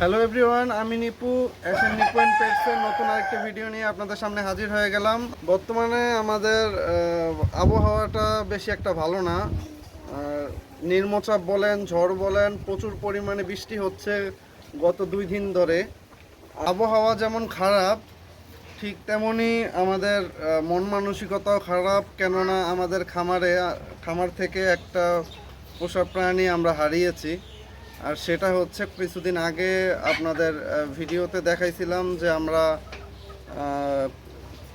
Hello everyone আমি Nipu Asian Nipu and পেটসের নতুন আরেকটা ভিডিও নিয়ে আপনাদের সামনে হাজির হয়ে গেলাম। বর্তমানে আমাদের আবহাওয়াটা বেশি একটা ভালো না। নির্মচাপ বলেন, ঝড় বলেন, প্রচুর পরিমাণে বৃষ্টি হচ্ছে গত দুই দিন ধরে। আবহাওয়া যেমন খারাপ, ঠিক তেমনই আমাদের মন মানসিকতাও খারাপ, কেননা আমাদের খামারে, খামার থেকে একটা পোষা প্রাণী আমরা হারিয়েছি। আর সেটা হচ্ছে কিছুদিন আগে আপনাদের ভিডিওতে দেখাইছিলাম যে আমরা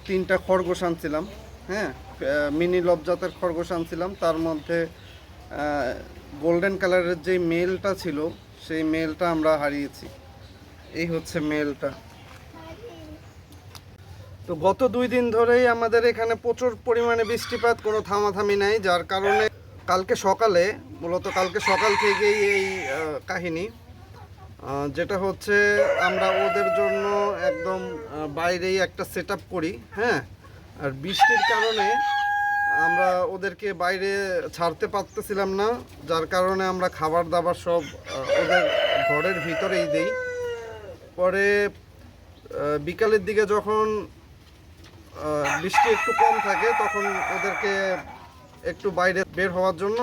তিনটা খরগোশ আনছিলাম হ্যাঁ? মিনি লবজাতের খরগোশ আনছিলাম। তার মধ্যে গোল্ডেন কালারের যে মেলটা ছিল, সেই মেলটা আমরা হারিয়েছি। এই হচ্ছে মেলটা। তো গত দুই দিন ধরেই আমাদের এখানে প্রচুর পরিমাণে বৃষ্টিপাত, কোনো থামাথামি নাই, যার কারণে কালকে সকালে, মূলত কালকে সকাল থেকেই এই কাহিনী যেটা হচ্ছে আমরা ওদের জন্য একদম বাইরেই একটা সেট করি হ্যাঁ? আর বৃষ্টির কারণে আমরা ওদেরকে বাইরে ছাড়তে পারতেছিলাম না, যার কারণে আমরা খাবার দাবার সব ওদের ঘরের ভিতরেই দেই। পরে বিকালের দিকে যখন বৃষ্টি একটু কম থাকে, তখন ওদেরকে একটু বাইরে বের হওয়ার জন্য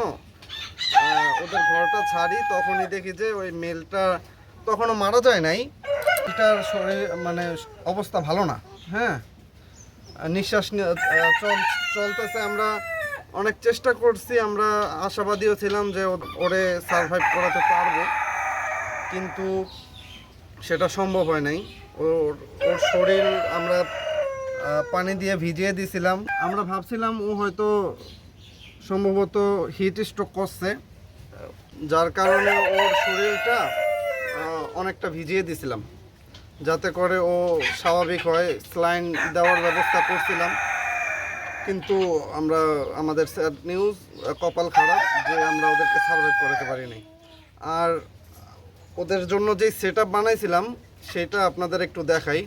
ওদের ঘরটা ছাড়ি, তখনই দেখি যে ওই মেলটা তখনও মারা যায় নাই। এটার শরীর মানে অবস্থা ভালো না হ্যাঁ? নিঃশ্বাস চল চলতেছে আমরা। অনেক চেষ্টা করছি, আমরা আশাবাদীও ছিলাম যে ওরে সার্ভাইভ করাতে পারব। কিন্তু সেটা সম্ভব হয় নাই। ওর ওর শরীর আমরা পানি দিয়ে ভিজিয়ে দিয়েছিলাম আমরা ভাবছিলাম ও হয়তো সম্ভবত হিট স্ট্রোক করছে, যার কারণে ওর শরীরটা অনেকটা ভিজিয়ে দিয়েছিলাম যাতে করে ও স্বাভাবিক হয়, স্লাইন দেওয়ার ব্যবস্থা করছিলাম। কিন্তু আমরা, আমাদের স্যাড নিউজ কপাল খারাপ যে আমরা ওদেরকে সার্ভাইভ করাতে পারিনি। আর ওদের জন্য যেই সেট বানাইছিলাম, সেটা আপনাদের একটু দেখাই।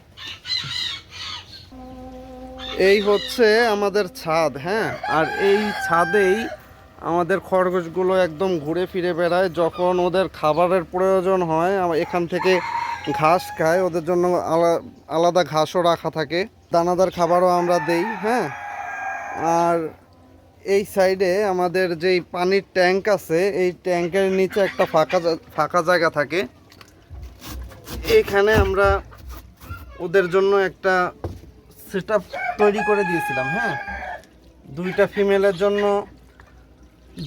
এই হচ্ছে আমাদের ছাদ হ্যাঁ? আর এই ছাদেই আমাদের খরগোশগুলো একদম ঘুরে ফিরে বেড়ায় যখন ওদের খাবারের প্রয়োজন হয় এখান থেকে ঘাস খায়, ওদের জন্য আলা- আলাদা ঘাসও রাখা থাকে। দানাদার খাবারও আমরা দেই হ্যাঁ? আর এই সাইডে আমাদের যেই পানির ট্যাঙ্ক আছে, এই ট্যাঙ্কের নিচে একটা ফাঁকা ফাঁকা জায়গা থাকে। এখানে আমরা ওদের জন্য একটা সেট তৈরি করে দিয়েছিলাম হ্যাঁ? দুইটা ফিমেলের জন্য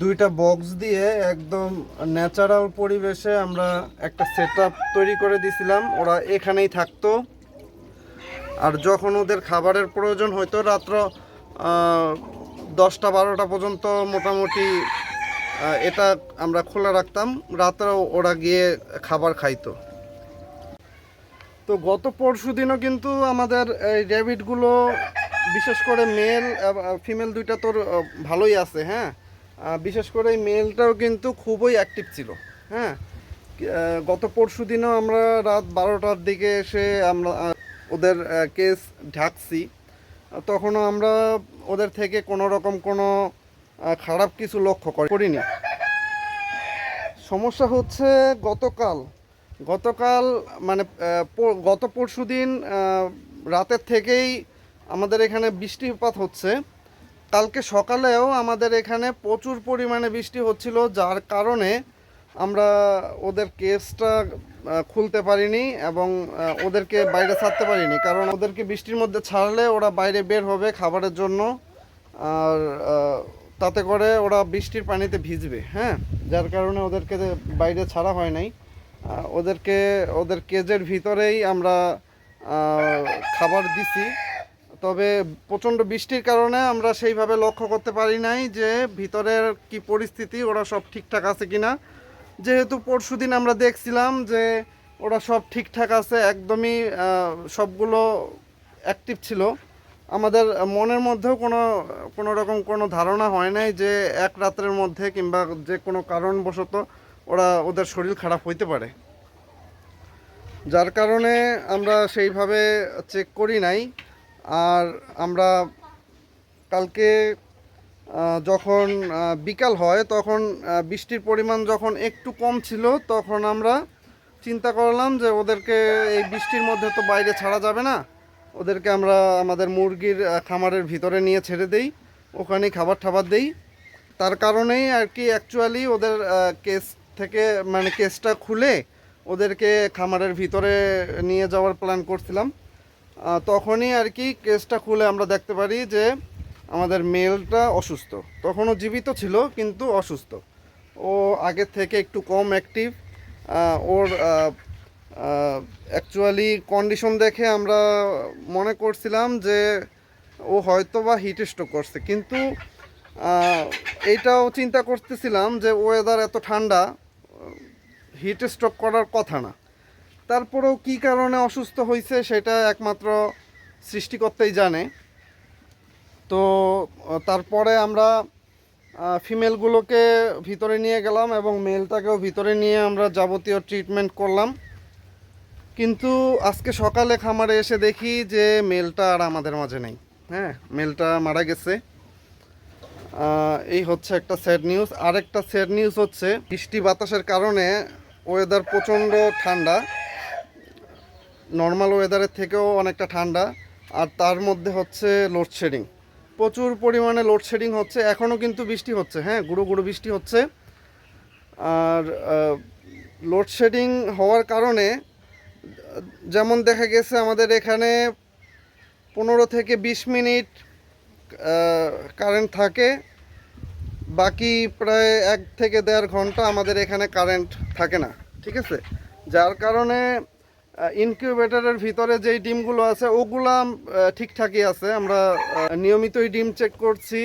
দুইটা বক্স দিয়ে একদম ন্যাচারাল পরিবেশে আমরা একটা সেট তৈরি করে দিয়েছিলাম। ওরা এখানেই থাকতো। আর যখন ওদের খাবারের প্রয়োজন হতো রাত্র দশটা, বারোটা পর্যন্ত মোটামুটি এটা আমরা খোলা রাখতাম। রাত্রেও ওরা গিয়ে খাবার খাইতো। তো গত পরশু দিনও কিন্তু আমাদের এই র্যাবিটগুলো বিশেষ করে মেল ফিমেল দুইটা তোর ভালোই আছে হ্যাঁ? বিশেষ করে এই মেলটাও কিন্তু খুবই অ্যাক্টিভ ছিল হ্যাঁ? গত পরশু দিনও আমরা রাত বারোটার দিকে এসে আমরা ওদের কেস ঢাকছি। তখনও আমরা ওদের থেকে কোনো রকম কোনো খারাপ কিছু লক্ষ্য করি- করিনি। সমস্যা হচ্ছে গতকাল গতকাল মানে গত পরশু দিন রাতের থেকেই আমাদের এখানে বৃষ্টিপাত হচ্ছে। কালকে সকালেও আমাদের এখানে প্রচুর পরিমাণে বৃষ্টি হচ্ছিল, যার কারণে আমরা ওদের কেসটা খুলতে পারিনি এবং ওদেরকে বাইরে ছাড়তে পারিনি। কারণ ওদেরকে বৃষ্টির মধ্যে ছাড়লে ওরা বাইরে বের হবে খাবারের জন্য। আর তাতে করে ওরা বৃষ্টির পানিতে ভিজবে হ্যাঁ? যার কারণে ওদেরকে বাইরে ছাড়া হয় নাই। ওদেরকে, ওদের কেজের ভিতরেই আমরা খাবার দিছি। তবে প্রচণ্ড বৃষ্টির কারণে আমরা সেইভাবে লক্ষ্য করতে পারি নাই যে ভিতরের কি পরিস্থিতি, ওরা সব ঠিকঠাক আছে কিনা। যেহেতু পরশুদিন আমরা দেখছিলাম যে ওরা সব ঠিকঠাক আছে, একদমই সবগুলো অ্যাক্টিভ ছিল। আমাদের মনের মধ্যেও কোনো কোনো রকম কোনো ধারণা হয় নাই যে এক রাত্রের মধ্যে কিংবা যে কোনো কারণবশত ওরা ওদের শরীর খারাপ হইতে পারে। যার কারণে আমরা সেইভাবে চেক করি নাই। আর আমরা কালকে যখন বিকাল হয়, তখন বৃষ্টির পরিমাণ যখন একটু কম ছিল, তখন আমরা চিন্তা করলাম যে ওদেরকে এই বৃষ্টির মধ্যে তো বাইরে ছাড়া যাবে না। ওদেরকে আমরা আমাদের মুরগির খামারের ভিতরে নিয়ে ছেড়ে দেই, ওখানেই খাবার ঠাবার দেই। তার কারণেই আর কি অ্যাকচুয়ালি ওদের কেস থেকে মানে কেসটা খুলে ওদেরকে খামারের ভিতরে নিয়ে যাওয়ার প্ল্যান করছিলাম। তখনই আর কি কেসটা খুলে আমরা দেখতে পারি যে আমাদের মেলটা অসুস্থ। তখনও জীবিত ছিল, কিন্তু অসুস্থ। ও আগের থেকে একটু কম অ্যাক্টিভ ওর অ্যাকচুয়ালি কন্ডিশন দেখে আমরা মনে করছিলাম যে ও হয়তো বা হিট স্ট্রোক করছে। কিন্তু এইটাও চিন্তা করতেছিলাম যে ওয়েদার এত ঠান্ডা হিট স্ট্রোক করার কথা না। তারপরেও কী কারণে অসুস্থ হয়েছে সেটা একমাত্র সৃষ্টিকর্তাই জানে। তো, তারপরে আমরা ফিমেলগুলোকে ভিতরে নিয়ে গেলাম এবং মেলটাকেও ভিতরে নিয়ে আমরা যাবতীয় ট্রিটমেন্ট করলাম। কিন্তু আজকে সকালে খামারে এসে দেখি যে মেলটা আর আমাদের মাঝে নেই। হ্যাঁ মেলটা মারা গেছে। এই হচ্ছে একটা স্যাড নিউজ। আরেকটা স্যাড নিউজ হচ্ছে, বৃষ্টি বাতাসের কারণে ওয়েদার প্রচণ্ড ঠান্ডা। নর্মাল ওয়েদারের থেকেও অনেকটা ঠান্ডা। আর তার মধ্যে হচ্ছে লোডশেডিং প্রচুর পরিমাণে লোডশেডিং হচ্ছে। এখনও কিন্তু বৃষ্টি হচ্ছে। হ্যাঁ গুঁড়ো গুঁড়ো বৃষ্টি হচ্ছে। আর লোডশেডিং হওয়ার কারণে, যেমন দেখা গেছে আমাদের এখানে পনেরো থেকে বিশ মিনিট কারেন্ট থাকে। বাকি প্রায় এক থেকে দেড় ঘণ্টা আমাদের এখানে কারেন্ট থাকে না, ঠিক আছে? যার কারণে ইনকিউবেটারের ভিতরে যেই ডিমগুলো আছে, ওগুলা ঠিকঠাকই আছে। আমরা নিয়মিতই ডিম চেক করছি।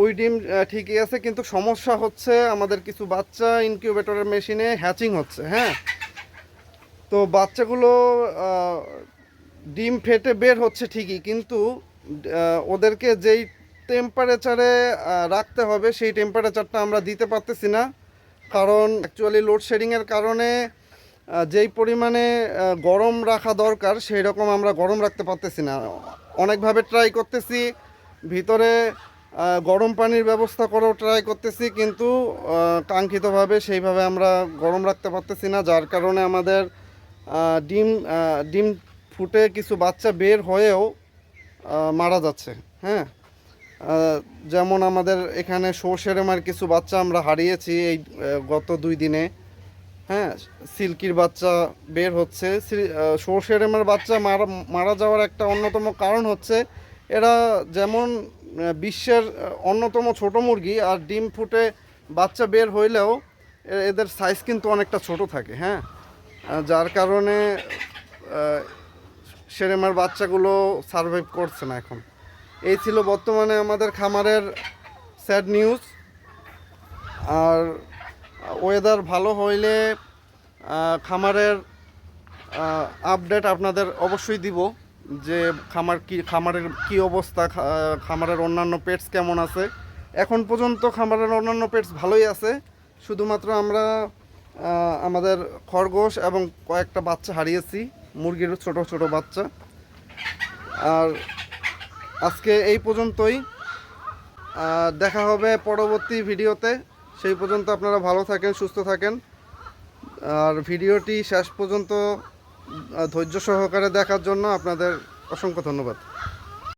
ওই ডিম ঠিকই আছে, কিন্তু সমস্যা হচ্ছে আমাদের কিছু বাচ্চা ইনকিউবেটরের মেশিনে হ্যাচিং হচ্ছে হ্যাঁ? তো বাচ্চাগুলো ডিম ফেটে বের হচ্ছে ঠিকই, কিন্তু ওদেরকে যেই টেম্পারেচারে রাখতে হবে। সেই টেম্পারেচারটা আমরা দিতে পারতেছি না। কারণ অ্যাকচুয়ালি লোডশেডিংয়ের কারণে যেই পরিমাণে গরম রাখা দরকার সেই রকম আমরা গরম রাখতে পারতেছি না। অনেকভাবে ট্রাই করতেছি। ভিতরে গরম পানির ব্যবস্থা করেও ট্রাই করতেছি, কিন্তু কাঙ্ক্ষিতভাবে সেইভাবে আমরা গরম রাখতে পারতেছি না। যার কারণে আমাদের ডিম ডিম ফুটে কিছু বাচ্চা বের হয়েও মারা যাচ্ছে। হ্যাঁ? যেমন আমাদের এখানে সর্ষেরেমার কিছু বাচ্চা আমরা হারিয়েছি এই গত দুই দিনে হ্যাঁ সিল্কির বাচ্চা বের হচ্ছে সর্ষেরেমার বাচ্চা মারা মারা যাওয়ার একটা অন্যতম কারণ হচ্ছে এরা যেমন বিশ্বের অন্যতম ছোট মুরগি আর ডিম ফুটে বাচ্চা বের হইলেও এদের সাইজ কিন্তু অনেকটা ছোট থাকে হ্যাঁ যার কারণে সেরেমার বাচ্চাগুলো সার্ভাইভ করছে না এখন এই ছিল বর্তমানে আমাদের খামারের স্যাড নিউজ আর ওয়েদার ভালো হইলে খামারের আপডেট আপনাদের অবশ্যই দিব যে খামার কি, খামারের কি অবস্থা খামারের অন্যান্য পেটস কেমন আছে। এখন পর্যন্ত খামারের অন্যান্য পেটস ভালোই আছে। শুধুমাত্র আমরা আমাদের খরগোশ এবং কয়েকটা বাচ্চা হারিয়েছি, মুরগির ছোট ছোট বাচ্চা। আর আজকে এই পর্যন্তই। দেখা হবে পরবর্তী ভিডিওতে। সেই পর্যন্ত আপনারা ভালো থাকেন, সুস্থ থাকেন। আর ভিডিওটি শেষ পর্যন্ত ধৈর্য সহকারে দেখার জন্য আপনাদের অসংখ্য ধন্যবাদ।